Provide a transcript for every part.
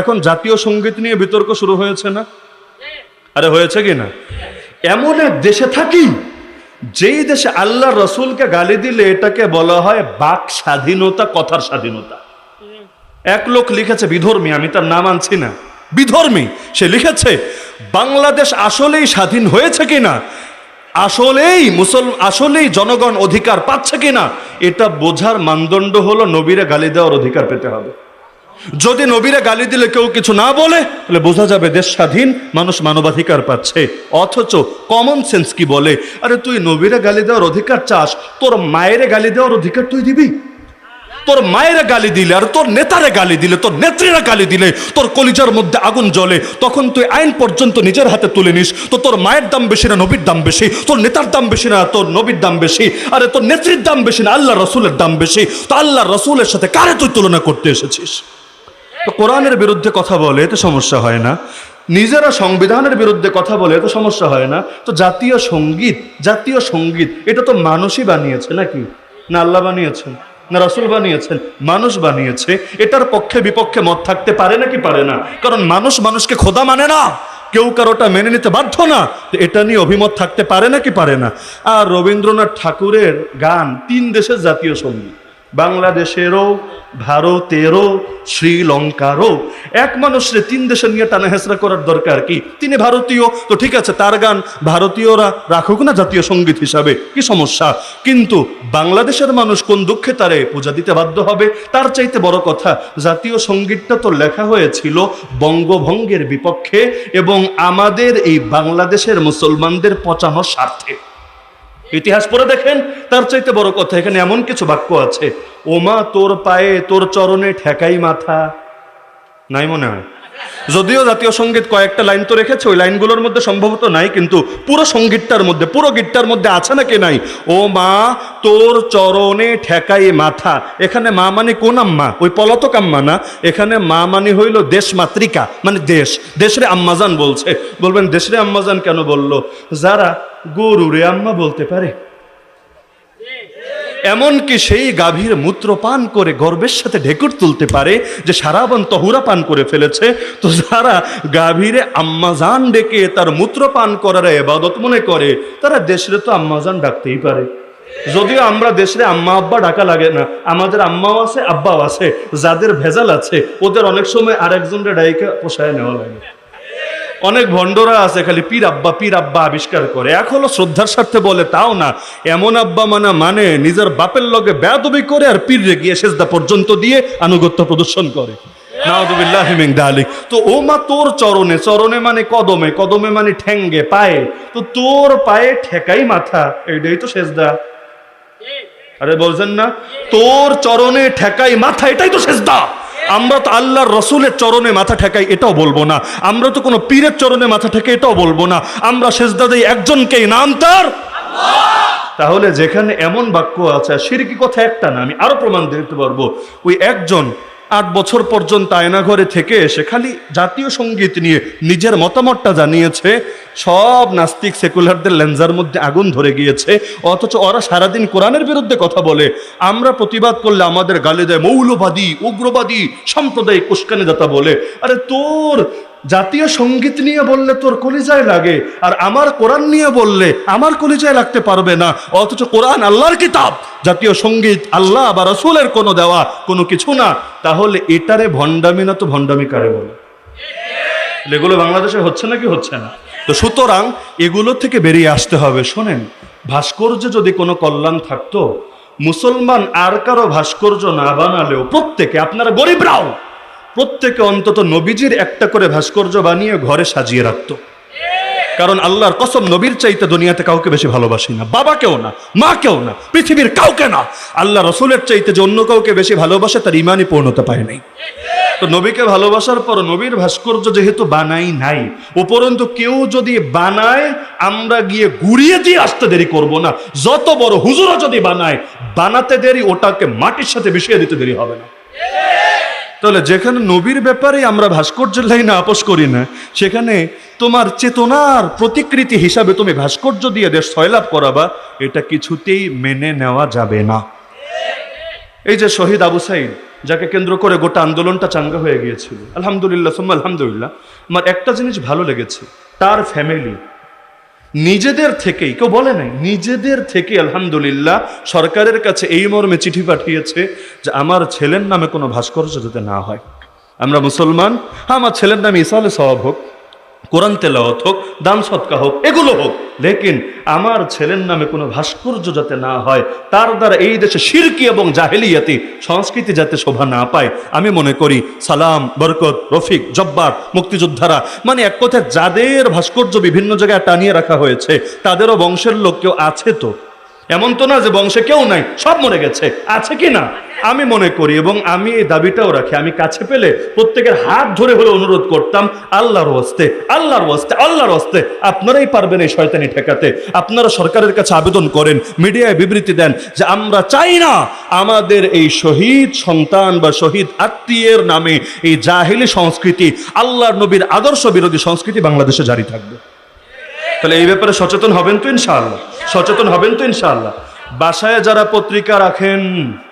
এখন জাতীয় সংগীত নিয়ে বিতর্ক শুরু হয়েছে না? আরে হয়েছে কি না? এমন এক দেশে থাকি, যেই দেশে আল্লাহ রসুলকে গালি দিলে এটাকে বলা হয় বাক স্বাধীনতা, কথার স্বাধীনতা। এক লোক লিখেছে, বিধর্মী, আমি তার নাম আনছি না। বিধর্মী, সে লিখেছে, বাংলাদেশ আসলেই স্বাধীন হয়েছে কিনা আসলেই মুসল, আসলেই জনগণ অধিকার পাচ্ছে কিনা এটা বোঝার মানদণ্ড হলো নবীরে গালি দেওয়ার অধিকার পেতে হবে। যদি নবীরে গালি দিলে কেউ কিছু না বলে, তাহলে বোঝা যাবে দেশ স্বাধীন, মানুষ মানবাধিকার পাচ্ছে। অথচ কমন সেন্স কি বলে? আরে তুই নবীরে গালি দেওয়ার অধিকার চাস, তোর মায়েরে গালি দেওয়ার অধিকার তুই দিবি? তোর মায়ের গালি দিলে আর তোর নেতারে গালি দিলে, তোর নেত্রীরা গালি দিলে, তোর কলিজার মধ্যে আগুন জ্বলে, তখন তুই আইন পর্যন্ত নিজের হাতে তুলে নিস। তো তোর মায়ের দাম বেশি না নবীর দাম বেশি? তোর নেতার দাম বেশি না তোর নবীর দাম বেশি? আরে তোর নেত্রীর দাম বেশি না আল্লাহ রসুলের দাম বেশি? তো আল্লাহ রসুলের সাথে কারে তুই তুলনা করতে এসেছিস? তো কোরআনের বিরুদ্ধে কথা বলে, এতে সমস্যা হয় না। নিজেরা সংবিধানের বিরুদ্ধে কথা বলে, এতে সমস্যা হয় না। তো জাতীয় সংগীত জাতীয় সংগীত, এটা তো মানুষই বানিয়েছে নাকি? না আল্লাহ বানিয়েছেন, না রাসুল বানিয়েছেন, মানুষ বানিয়েছে। এটার পক্ষে বিপক্ষে মত থাকতে পারে নাকি পারে না? কারণ মানুষ মানুষকে খোদা মানে না। কেউ কারোটা মেনে নিতে বাধ্য না। এটা নিয়ে অভিমত থাকতে পারে নাকি পারে না? আর রবীন্দ্রনাথ ঠাকুরের গান, তিন দেশের জাতীয় সংগীত। বাংলাদেশেরও, ভারতেরও, শ্রীলঙ্কারও। এক মানুষরে তিন দেশে নিয়ে টানা হেসরা করার দরকার কি? তিনি ভারতীয়, তো ঠিক আছে, তার গান ভারতীয়রা রাখুক না জাতীয় সংগীত হিসাবে, কি সমস্যা? কিন্তু বাংলাদেশের মানুষ কোন দুঃখে তারে পূজা দিতে বাধ্য হবে, তার চাইতে বড় কথা, জাতীয় সঙ্গীতটা তো লেখা হয়েছিল বঙ্গভঙ্গের বিপক্ষে এবং আমাদের এই বাংলাদেশের মুসলমানদের পচানোর স্বার্থে। ইতিহাস পড়ে দেখেন, তার চাইতে বড় কথা, এখানে এমন কিছু বাক্য আছে, ওমা তোর পায়ে তোর চরণে ঠেকাই মাথা। নাই মনে হয়? যদিও জাতীয় সংগীত কয়েকটা লাইন তো রেখেছে, ওই লাইনগুলোর মধ্যে সম্ভবত নাই, কিন্তু পুরো সঙ্গীতটার মধ্যে, পুরো গীতটার মধ্যে আছে নাকি নাই? ও মা তোর চরণে ঠেকাই মাথা। এখানে মা মানে কোন আম্মা? ওই পলাতক আম্মা না? এখানে মা মানে হইল দেশ মাতৃকা মানে দেশ। দেশরে আম্মাজান বলছে। বলবেন, দেশরে আম্মাজান কেন বলল? যারা গরুরে আম্মা বলতে পারে। এমনকি সেই গাভীর মূত্র পান করে গর্বের সাথে ঢেকুর তুলতে পারে যে সারাবন তহুরা পান করে ফেলেছে। তো যারা গাভীরে আম্মাজান ডেকে তার মূত্র পান করার এবাদত মনে করে, তারা দেশরে তো আম্মাজান ডাকতেই পারে। যদিও আমরা দেশে আম্মা আব্বা ডাকা লাগে না, আমাদের আম্মাও আছে, আব্বাও আছে, যাদের ভেজাল আছে, ওদের অনেক সময় আরেকজনের ডাইকে পোষায় নেওয়া লাগে। অনেক ভণ্ডরা আছে, খালি পীর আব্বা পীর আব্বা আবিষ্কার করে। এক হলো শ্রদ্ধার স্বার্থে বলে, তাও না। এমন আব্বা মানা মানে নিজের বাপের লগে বেয়াদবি করে আর পীরে গিয়ে সেজদা পর্যন্ত দিয়ে আনুগত্য প্রদর্শন করে। তো ও মা তোর চরণে চরণে মানে কদমে কদমে মানে ঠেঙ্গে, পায়ে। তো তোর পায়ে ঠেকাই মাথা, এইটাই তো সেজদা। আরে বলছেন না, তোর চরণে ঠেকাই মাথা, এটাই তো সেজদা। আমরা তো আল্লাহর রসুলের চরণে মাথা ঠেকাই, এটাও বলব না। আমরা তো কোনো পীরের চরণে মাথা ঠেকাই এটাও বলব না। আমরা সেজদা একজনকেই নাম তার। তাহলে যেখানে এমন বাক্য আছে সিরকি কথা একটা না, আমি আরও প্রমাণ দিতে পারব। ওই একজন আট বছর পর্যন্ত আয়নাঘরে থেকে এসে খালি জাতীয় সংগীত নিয়ে নিজের মতামতটা জানিয়েছে সব নাস্তিক সেকুলারদের লেন্সার মধ্যে আগুন ধরে গিয়েছে। অথচ ওরা সারাদিন কোরআনের বিরুদ্ধে কথা বলে। আমরা প্রতিবাদ করলে আমাদের গালে দেয় মৌলবাদী, উগ্রবাদী, সাম্প্রদায়িক উস্কানি দাতা বলে। আরে তোর জাতীয় সংগীত নিয়ে বললে তোর কলিজায় লাগে, আর আমার কোরআন নিয়ে বললে আমার কলিজায় লাগতে পারবে না। অথচ কোরআন আল্লাহর কিতাব। জাতীয় সংগীত আল্লাহ বা রসুলের কোনো দেওয়া কোনো কিছু না। তাহলে এটারে ভণ্ডামি না তো ভণ্ডামি কারে বলে? এগুলো বাংলাদেশে হচ্ছে নাকি হচ্ছে না? তো সুতরাং এগুলো থেকে বেরিয়ে আসতে হবে। শোনেন, ভাস্কর্য যদি কোনো কল্যাণ থাকতো, মুসলমান আর কারও ভাস্কর্য না বানালেও প্রত্যেকে, আপনারা গরিবরাও, প্রত্যেকে অন্তত নবীজির একটা করে ভাস্কর্য বানিয়ে ঘরে সাজিয়ে রাখত। কারণ আল্লাহর কসম, নবীর চাইতে দুনিয়াতে কাউকে বেশি ভালোবাসি না। বাবা কেউ না মা কেউ না, পৃথিবীর কাউকে না। আল্লাহ রসুলের চাইতে যে অন্য কাউকে বেশি ভালোবাসে, তার ইমানই পূর্ণতা পায় নাই। তো নবীকে ভালোবাসার পর নবীর ভাস্কর্য যেহেতু বানাই নাই, উপরন্তু কেউ যদি বানায়, আমরা গিয়ে ঘুরিয়ে দিয়ে আসতে দেরি করব না। যত বড় হুজুরও যদি বানায়, বানাতে দেরি, ওটাকে মাটির সাথে মিশিয়ে দিতে দেরি হবে না। তাহলে যেখানে নবীর ব্যাপারে আমরা ভাস্কর্যের লাইনে আপোষ করি না, সেখানে তোমার চেতনার প্রতিকৃতি হিসাবে তুমি ভাস্কর্য দিয়ে দেশ সয়লাভ করাবা, এটা কিছুতেই মেনে নেওয়া যাবে না। এই যে শহীদ আবু সাইদ যাকে কেন্দ্র করে গোটা আন্দোলনটা চাঙ্গা হয়ে গিয়েছিল। আলহামদুলিল্লাহ, সোম্মা আলহামদুলিল্লাহ। আমার একটা জিনিস ভালো লেগেছে, তার ফ্যামিলি নিজেদের থেকেই, কেউ বলে নাই, নিজেদের থেকে আলহামদুলিল্লাহ সরকারের কাছে এই মর্মে চিঠি পাঠিয়েছে যে আমার ছেলের নামে কোনো ভাস্কর্য যাতে না হয়। আমরা মুসলমান হ্যাঁ আমার ছেলের নামে ইসালে সওয়াব হোক কোরআন তেলাওয়াত হোক দান সৎকা হোক, এগুলো হোক। লেকিন আমার ছেলের নামে কোনো ভাস্কর্য যাতে না হয়, তার দ্বারা এই দেশে শিরকি এবং জাহেলিয়াতি সংস্কৃতি যাতে শোভা না পায়, আমি মনে করি সালাম, বরকত, রফিক, জব্বার, মুক্তিযোদ্ধারা মানে এক কথায় যাদের ভাস্কর্য বিভিন্ন জায়গায় টানিয়ে রাখা হয়েছে, তাদেরও বংশের লোক কেউ আছে তো? এমন তো না যে বংশে কেউ নাই, সব মরে গেছে। আছে কি না? আমি মনে করি এবং আমি এই দাবিটাও রাখি। আমি কাছে পেলে প্রত্যেকের হাত ধরে হলে অনুরোধ করতাম, আল্লাহর ওয়াস্তে আল্লাহর ওয়াস্তে আল্লাহর ওয়াস্তে, আপনারাই পারবেন এই শয়তানি ঠেকাতে। আপনারা সরকারের কাছে আবেদন করেন, মিডিয়ায় বিবৃতি দেন যে আমরা চাই না আমাদের এই শহীদ সন্তান বা শহীদ আত্মীয়ের নামে এই জাহিলি সংস্কৃতি, আল্লাহর নবীর আদর্শ বিরোধী সংস্কৃতি বাংলাদেশে জারি থাকবে। তাহলে এই ব্যাপারে সচেতন হবেন তো ইনশাআল্লাহ। সচেতন হবেন তো ইনশাআল্লাহ। বাসায় যারা পত্রিকা রাখেন,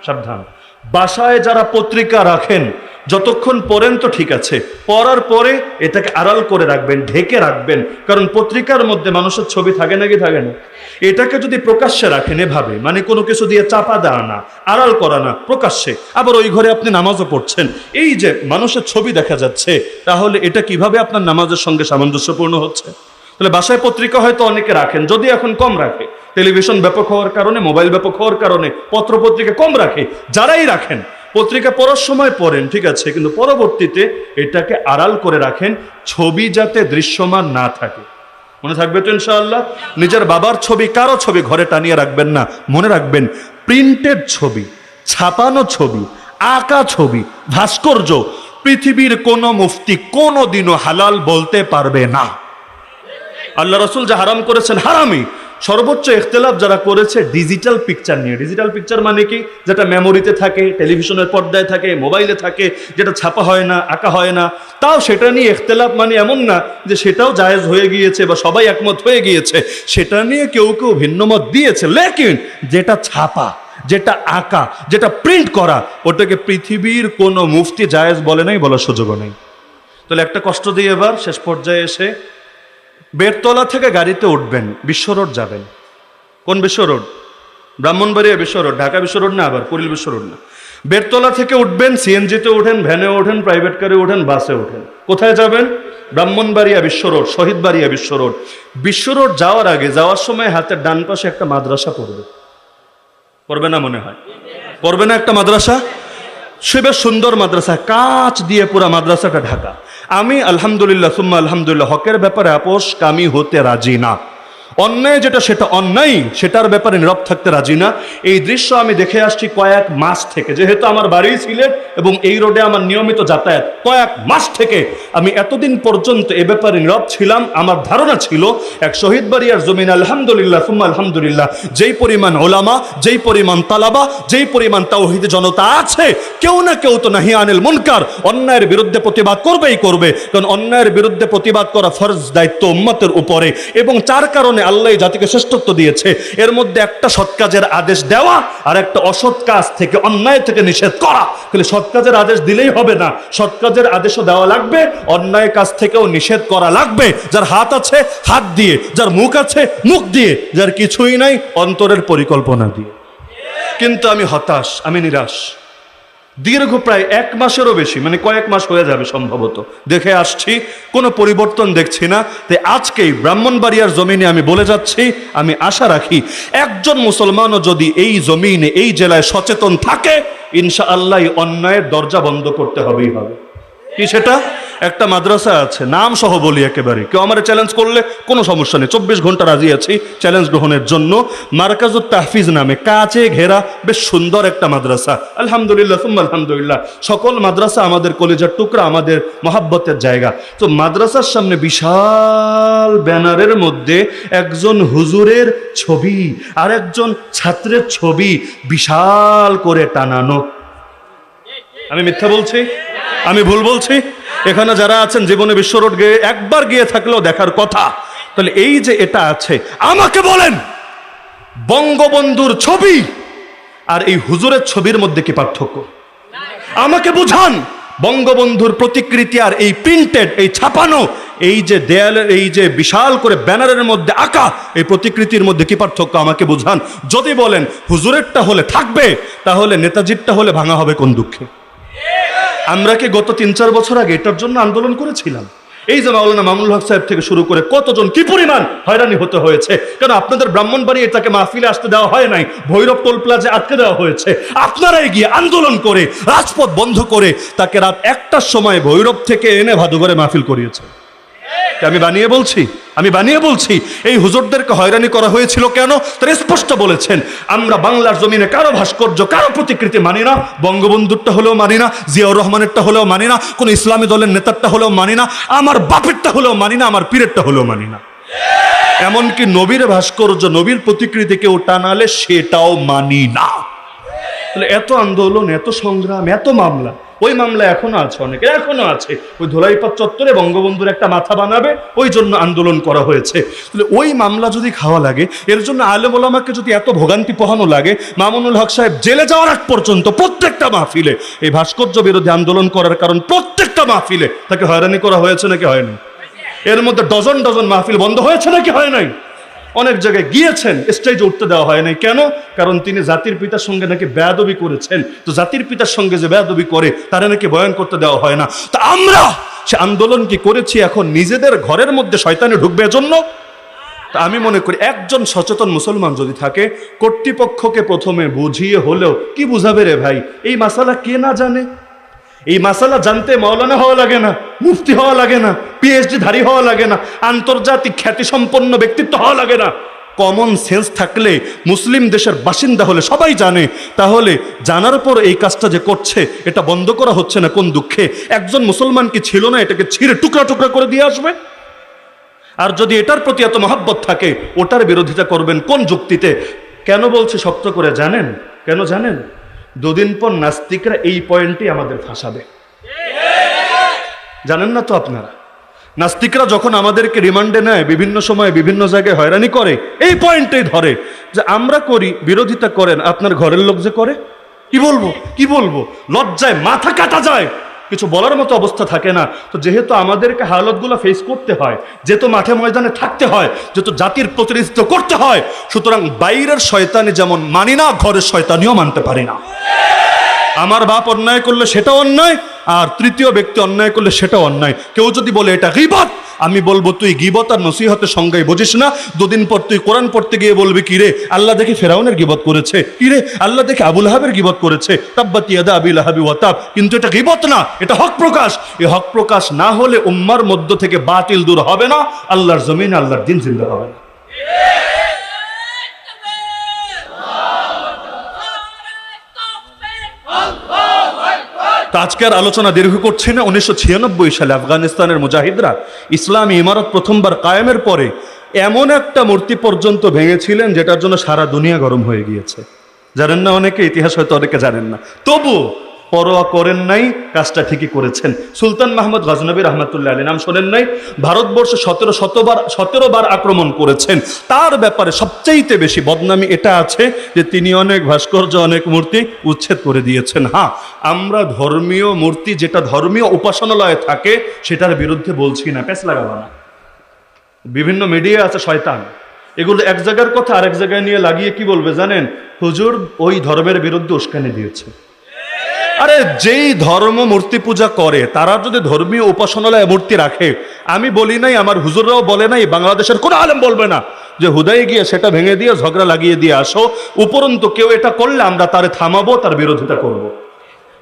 সাবধান। বাসায় যারা পত্রিকা রাখেন, যতক্ষণ পড়েন তো ঠিক আছে। পড়ার পরে এটাকে আড়াল করে রাখবেন, ঢেকে রাখবেন। কারণ পত্রিকার মধ্যে মানুষের ছবি থাকে নাকি থাকে না? এটাকে যদি প্রকাশ্যে রাখেন এভাবে মানে কোনো কিছু দিয়ে চাপা দেওয়া না, আড়াল করা না, প্রকাশ্যে। আবার ওই ঘরে আপনি নামাজও পড়ছেন। এই যে মানুষের ছবি দেখা যাচ্ছে, তাহলে এটা কীভাবে আপনার নামাজের সঙ্গে সামঞ্জস্যপূর্ণ হচ্ছে? তাহলে বাসায় পত্রিকা হয়তো অনেকে রাখেন, যদি এখন কম রাখে। টেলিভিশন ব্যাপক হওয়ার কারণে, মোবাইল ব্যাপক হওয়ার কারণে পত্র পত্রিকা কম রাখে, যারাই রাখেন, পত্রিকা পড়ার সময় পড়েন, ঠিক আছে, কিন্তু পরবর্তীতে এটাকে আড়াল করে রাখেন, ছবি যাতে দৃশ্যমান না থাকে। মনে থাকবে তো ইনশাআল্লাহ? নিজের বাবার ছবি, কারও ছবি ঘরে টানিয়ে রাখবেন না। মনে রাখবেন, প্রিন্টেড ছবি, ছাপানো ছবি, আঁকা ছবি, ভাস্কর্য, পৃথিবীর কোনো মুফতি কোনো দিনও হালাল বলতে পারবে না। আল্লাহ রসুল যা হারাম করেছেন হারামি সর্বোচ্চ ইখতলাফ যারা করেছে ডিজিটাল পিকচার নিয়ে। ডিজিটাল পিকচার মানে কি? যেটা মেমোরিতে থাকে টেলিভিশনের পর্দায় থাকে মোবাইলে থাকে, যেটা ছাপা হয় না, আঁকা হয় না। তাও সেটা নিয়ে ইখতলাফ মানে এমন না যে সেটাও জায়েজ হয়ে গিয়েছে বা সবাই একমত হয়ে গিয়েছে। সেটা নিয়ে কেউ কেউ ভিন্নমত দিয়েছে। লেকিন যেটা ছাপা, যেটা আঁকা, যেটা প্রিন্ট করা, ওটাকে পৃথিবীর কোনো মুফতি জায়েজ বলে নাই, বলার সুযোগও নেই। তাহলে একটা কষ্ট দিয়ে এবার শেষ পর্যায়ে এসে বেরতলা থেকে গাড়িতে উঠবেন, বিশ্ব রোড যাবেন। কোন বিশ্ব রোড? ব্রাহ্মণবাড়িয়া বিশ্ব রোড, ঢাকা বিশ্ব রোড না আবার পুরীল বিশ্ব রোড না? বেরতলা থেকে উঠবেন, সিএনজিতে ওঠেন, ভ্যানে ওঠেন প্রাইভেট কারে ওঠেন বাসে ওঠেন। কোথায় যাবেন? ব্রাহ্মণবাড়িয়া বিশ্ব রোড, শহীদবাড়িয়া বিশ্ব রোড। বিশ্ব রোড যাওয়ার আগে, যাওয়ার সময় হাতের ডান পাশে একটা মাদ্রাসা পড়বে। পড়বে না মনে হয়? পড়বে না একটা মাদ্রাসা? সে বেশ সুন্দর মাদ্রাসা, কাঁচ দিয়ে পুরা মাদ্রাসাটা ঢাকা। আমি আলহামদুলিল্লাহ, সুম্মা আলহামদুলিল্লাহ, হকের ব্যাপারে আপোষ কামি হতে রাজি না। অন্যায় যেটা, সেটা অন্যায়। সেটার ব্যাপারে নীরব থাকতে রাজি না। এই দৃশ্য আমি দেখে আসছি কয়েক মাস থেকে। যেহেতু আমার বাড়ি সিলেট এবং এই রোডে আমার নিয়মিত যাতায়াত কয়েক মাস থেকে। আমি এতদিন পর্যন্ত এ ব্যাপারে নীরব ছিলাম। আমার ধারণা ছিল, এক শহীদ বাড়িয়ার জমিন, আলহামদুলিল্লাহ, সুম্মা আলহামদুলিল্লাহ, যেই পরিমাণ ওলামা, যেই পরিমাণ তালাবা, যেই পরিমাণ তাওহিদ জনতা আছে, কেউ না কেউ তো নাহি আনিল মুনকার। অন্যায়ের বিরুদ্ধে প্রতিবাদ করবেই করবে। কারণ অন্যায়ের বিরুদ্ধে প্রতিবাদ করা ফরজ দায়িত্ব উম্মতের উপরে। এবং চার কারণে আল্লাহ জাতিকে শ্রেষ্ঠত্ব দিয়েছে। এর মধ্যে একটা সৎ কাজের আদেশ দেওয়া আর একটা অসৎ কাজ থেকে অন্যায় থেকে নিষেধ করা। তাহলে সৎ কাজের আদেশ দিলেই হবে না। সৎ কাজের আদেশও দেওয়া লাগবে, অন্যায় কাজ থেকেও নিষেধ করা লাগবে। যার হাত আছে, হাত দিয়ে, যার মুখ আছে, মুখ দিয়ে, যার কিছুই নাই, অন্তরের পরিকল্পনা দিয়ে। কিন্তু আমি হতাশ, আমি নিরাশ। দীর্ঘ প্রায় এক মাসেরও বেশি মানে কয়েক মাস হয়ে যাবে সম্ভবত। দেখে আসছি, কোনো পরিবর্তন দেখছি না। তাই আজকেই ব্রাহ্মণবাড়িয়ার জমিনে আমি বলে যাচ্ছি, আমি আশা রাখি একজন মুসলমানও যদি এই জমিনে, এই জেলায় সচেতন থাকে ইনশা আল্লাহ অন্যায়ের দরজা বন্ধ করতে হবেই হবে। কি সেটা? একটা মাদ্রাসা আছে, নাম সহ বলি একেবারে। কেউ আমার চ্যালেঞ্জ করলে কোনো সমস্যা নেই। চব্বিশ ঘণ্টা রাজি আছি চ্যালেঞ্জ গ্রহণের জন্য। মার্কাজুত তাহফিজ নামে কাচে ঘেরা বেশ সুন্দর একটা মাদ্রাসা। আলহামদুলিল্লাহ, সুম্মা আলহামদুলিল্লাহ। সকল মাদ্রাসা আমাদের কলেজের টুকরা, আমাদের মহাব্বতের জায়গা। তো মাদ্রাসার সামনে বিশাল ব্যানারের মধ্যে একজন হুজুরের ছবি আর একজন ছাত্রের ছবি বিশাল করে টানানো। আমি মিথ্যা বলছি? আমি ভুল বলছি? এখানে যারা আছেন, জীবনে বিশ্ব রোড গিয়ে একবার গিয়ে থাকলেও দেখার কথা। তাহলে এই যে এটা আছে, আমাকে বলেন, বঙ্গবন্ধুর ছবি আর এই হুজুরের ছবির মধ্যে কি পার্থক্য? আমাকে বুঝান, বঙ্গবন্ধুর প্রতিকৃতি আর এই প্রিন্টেড এই ছাপানো, এই যে দেয়ালের এই যে বিশাল করে ব্যানারের মধ্যে আঁকা, এই প্রতিকৃতির মধ্যে কি পার্থক্য? আমাকে বুঝান। যদি বলেন, হুজুরেরটা হলে থাকবে, তাহলে নেতাজিরটা হলে ভাঙা হবে কোন দুঃখে? আমরা কি গত তিন, চার বছর আগে এটার জন্য আন্দোলন করেছিলাম? এই যে মাওলানা মামুল হক সাহেব থেকে শুরু করে কতজন, কি পরিমাণ হয়রানি হতে হয়েছে? কারণ আপনাদের ব্রাহ্মণবাড়ি এটাকে মাহফিলে আসতে দেওয়া হয় নাই? ভৈরব টোল প্লাজে আটকে দেওয়া হয়েছে। আপনারাই গিয়ে আন্দোলন করে, রাজপথ বন্ধ করে তাকে রাত একটার সময় ভৈরব থেকে এনে ভাদুঘরে মাহফিল করিয়েছে। আমি বানিয়ে বলছি? আমি বানিয়ে বলছি, এই হুজুরদেরকে হয়রানি করা হয়েছিল কেন? তারা স্পষ্ট বলেছেন, আমরা বাংলার জমিনে কারও ভাস্কর্য, কারও প্রতিকৃতি মানি না, বঙ্গবন্ধুরটা হলেও মানি না, জিয়াউর রহমানেরটা হলেও মানি না, কোন ইসলামী দলের নেতারটা হলেও মানি না, আমার বাপেরটা হলেও মানি না, আমার পীরেরটা হলেও মানি না। এমনকি নবীর ভাস্কর্য, নবীর প্রতিকৃতি কেউ টানালে সেটাও মানি না। এত আন্দোলন, এত সংগ্রাম, এত মামলা ওই মামলা এখনও আছে, অনেকে এখনও আছে। ওই ধোলাইপাত চত্বরে বঙ্গবন্ধুর একটা মাথা বানাবে, ওই জন্য আন্দোলন করা হয়েছে। তাহলে ওই মামলা যদি খাওয়া লাগে, এর জন্য আলেম ওলামাকে যদি এত ভোগান্তি পোহানো লাগে, মামুনুল হক সাহেব জেলে যাওয়ার আগ পর্যন্ত প্রত্যেকটা মাহফিলে, এই ভাস্কর্য বিরোধী আন্দোলন করার কারণ প্রত্যেকটা মাহফিলে তাকে হয়রানি করা হয়েছে নাকি হয়নি? এর মধ্যে ডজন ডজন মাহফিল বন্ধ হয়েছে নাকি হয় নাই? অনেক জায়গায় গিয়েছেন স্টেজে উঠতে দেওয়া হয় নাই। কেন? কারণ তিনি জাতির পিতার সঙ্গে নাকি বেয়াদবি করেছেন। তো জাতির পিতার সঙ্গে যে বেয়াদবি করে, তারা নাকি বয়ান করতে দেওয়া হয় না। তা আমরা সে আন্দোলন কি করেছি এখন? নিজেদের ঘরের মধ্যে শয়তানে ঢুকবে জন্য তা আমি মনে করি একজন সচেতন মুসলমান যদি থাকে, কর্তৃপক্ষকে প্রথমে বুঝিয়ে হলেও কি বুঝাবে রে ভাই? এই মাসালা কে না জানে? এই মাসালা জানতে মৌলানা হওয়া লাগে না, মুফতি হওয়া লাগে না পিএইচডি ধারী হওয়া লাগে না, আন্তর্জাতিক খ্যাতিসম্পন্ন ব্যক্তিত্ব হওয়া লাগে না। কমন সেন্স থাকলে মুসলিম দেশের বাসিন্দা হলে সবাই জানে। তাহলে জানার পর এই কাজটা যে করছে, এটা বন্ধ করা হচ্ছে না কোন দুঃখে? একজন মুসলমান কি ছিল না এটাকে ছিঁড়ে টুকরা টুকরা করে দিয়ে আসবে? আর যদি এটার প্রতি এত মহাব্বত থাকে, ওটার বিরোধিতা করবেন কোন যুক্তিতে? কেন বলছে শক্ত করে জানেন? কেন জানেন? দুদিন পর নাস্তিকরা এই পয়েন্টই আমাদের ফাঁসাবে। জানেন না তো আপনারা? নাস্তিকরা যখন আমাদেরকে রিমান্ডে নেয়, বিভিন্ন সময়ে বিভিন্ন জায়গায় হয়রানি করে, এই পয়েন্টেই ধরে যে আমরা করি, বিরোধিতা করেন, আপনার ঘরের লোক যে করে? কি বলব? কি বলব? লজ্জায় মাথা কাটা যায়। কিছু বলার মতো অবস্থা থাকে না। তো যেহেতু আমাদেরকে হালতগুলো ফেস করতে হয়, যেহেতু মাঠে ময়দানে থাকতে হয়, যেহেতু জাতির প্রতিনিধিত্ব করতে হয়, সুতরাং বাইরের শয়তানি যেমন মানি না, ঘরের শয়তানিও মানতে পারি না। আমার বাপ অন্যায় করলে সেটা অন্যায়, আর তৃতীয় ব্যক্তি অন্যায় করলে সেটা অন্যায়। কেউ যদি বলে, এটা গিবত, আমি বলব, তুই গিবত আর নসিহতের সংজ্ঞায় বুঝিস না। দুদিন পর তুই কোরআন পড়তে গিয়ে বলবি কিরে আল্লাহ দেখে ফেরাউনের গিবত করেছে। কিরে আল্লাহ দেখে আবুল হাবের গিবত করেছে। তাব্বাত ইয়াদা আবিল হাবি ওয়াতাব কিন্তু এটা গিবত না, এটা হক প্রকাশ। এই হক প্রকাশ না হলে উম্মার মধ্য থেকে বাতিল দূর হবে না। আল্লাহর জমিন, আল্লাহর দিন জিন্দা হবে না। আজকের আলোচনা দীর্ঘ করছি না। উনিশশো ছিয়ানব্বই সালে আফগানিস্তানের মুজাহিদরা ইসলামী ইমারত প্রথমবার কায়েমের পরে এমন একটা মূর্তি পর্যন্ত ভেঙেছিলেন, যেটার জন্য সারা দুনিয়া গরম হয়ে গিয়েছে। জানেন না অনেকে, ইতিহাস হয়তো অনেকে জানেন না। তবু পরোয়া করেন নাই, কাজটা ঠিকই করেছেন। সুলতান মাহমুদ গজনবী রহমতুল্লাহ আলী নাম শোনেন নাই, ভারতবর্ষে সতেরো শতবার সতেরো বার আক্রমণ করেছেন। তার ব্যাপারে সবচাইতে বেশি বদনামি এটা আছে যে তিনি অনেক ভাস্কর্য, অনেক মূর্তি উচ্ছেদ করে দিয়েছেন। হ্যাঁ আমরা ধর্মীয় মূর্তি যেটা ধর্মীয় উপাসনালয়ে থাকে, সেটার বিরুদ্ধে বলছি না, প্যাঁচ লাগাবো না। বিভিন্ন মিডিয়া আছে শয়তান। এগুলো এক জায়গার কথা আরেক জায়গায় নিয়ে লাগিয়ে কি বলবে জানেন? হুজুর ওই ধর্মের বিরুদ্ধে উস্কানি দিয়েছে। আরে, যেই ধর্ম মূর্তি পূজা করে, তারা যদি ধর্মীয় উপাসনালয় মূর্তি রাখে, আমি বলি নাই, আমার হুজুররাও বলে নাই, বাংলাদেশের কোনো আলেম বলবে না, যে হুদায় গিয়ে সেটা ভেঙে দিয়ে, ঝগড়া লাগিয়ে দিয়ে আসো, উপরন্তু কেউ এটা করলে আমরা তারে থামাবো, তার বিরোধিতা করব।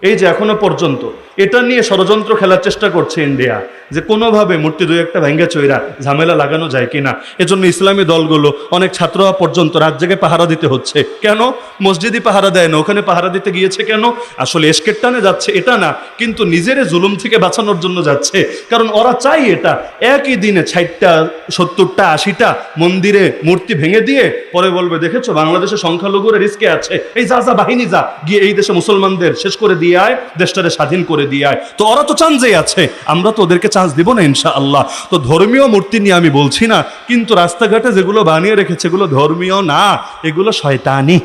এই যে এখনও পর্যন্ত এটা নিয়ে ষড়যন্ত্র খেলার চেষ্টা করছে ইন্ডিয়া, যে কোনোভাবে মূর্তি দুই একটা ভেঙ্গে চৈরা ঝামেলা লাগানো যায় কিনা। এজন্য ইসলামী দলগুলো অনেক ছাত্ররা পর্যন্ত রাত জেগে পাহারা দিতে হচ্ছে। কেন? মসজিদই পাহারা দেয় না ওখানে পাহারা দিতে গিয়েছে কেন? আসলে এসকের টানে যাচ্ছে, এটা না, কিন্তু নিজের জুলুম থেকে বাঁচানোর জন্য যাচ্ছে। কারণ ওরা চাই এটা, একই দিনে ষাটটা, সত্তরটা, আশিটা মন্দিরে মূর্তি ভেঙে দিয়ে পরে বলবে, দেখেছ বাংলাদেশের সংখ্যালঘুরা রিস্কে আছে। এই যা যা বাহিনী যা, গিয়ে এই দেশে মুসলমানদের শেষ করে দিয়ে আয়, দেশটারে স্বাধীন করে দিয়ে আয় তো ওরা তো চান্সেই আছে। আমরা তো ওদেরকে চান্স দিব না ইনশা আল্লাহ তো ধর্মীয় মূর্তি নিয়ে আমি বলছি না, কিন্তু রাস্তাঘাটে যেগুলো বানিয়ে রেখেছে, এগুলো ধর্মীয় না, এগুলো শয়তানি।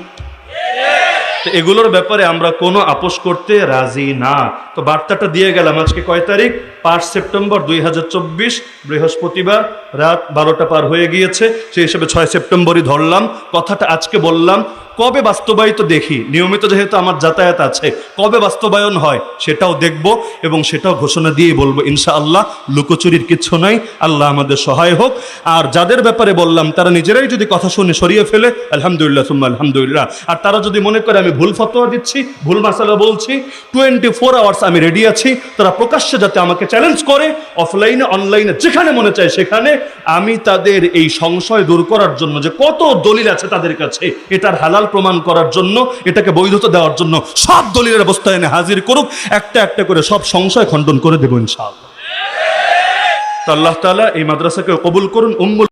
এগুলোর ব্যাপারে আমরা কোনো আপোষ করতে রাজি না। তো বার্তাটা দিয়ে গেলাম আজকে কয় তারিখ? পাঁচ সেপ্টেম্বর দুই হাজার চব্বিশ, বৃহস্পতিবার রাত বারোটা পার হয়ে গিয়েছে। সেই হিসেবে ছয় সেপ্টেম্বরই ধরলাম। কথাটা আজকে বললাম কবে বাস্তবায়িত দেখি? নিয়মিত যেহেতু আমার যাতায়াত আছে, কবে বাস্তবায়ন হয় সেটাও দেখব এবং সেটাও ঘোষণা দিয়ে বলব, ইনশাআল্লাহ। লুকোচুরির কিচ্ছু নাই, আল্লাহ আমাদের সহায় হোক। আর যাদের ব্যাপারে বললাম, তারা নিজেরাই যদি কথা শুনে সরিয়ে ফেলে, আলহামদুলিল্লাহ, সুম্মা আলহামদুলিল্লাহ। আর তারা যদি মনে করে আমি ভুল ফতোয়া দিচ্ছি, ভুল মাসালা বলছি টোয়েন্টি ফোর আওয়ার্স আমি রেডি আছি, তারা প্রকাশ্যে যাতে আমাকে চ্যালেঞ্জ করে অফলাইনে অনলাইনে যেখানে মনে চায় সেখানে। আমি তাদের এই সংশয় দূর করার জন্য যে কত দলিল আছে তাদের কাছে, এটার হালাল প্রমাণ করার জন্য, এটাকে বৈধতা দেওয়ার জন্য সব দলিলের অবস্থায় এনে হাজির করুক, একটা একটা করে সব সংশয় খণ্ডন করে দেবেন ইনশাআল্লাহ। আল্লাহ তালা এই মাদ্রাসাকে কবুল করুন, উম্মুল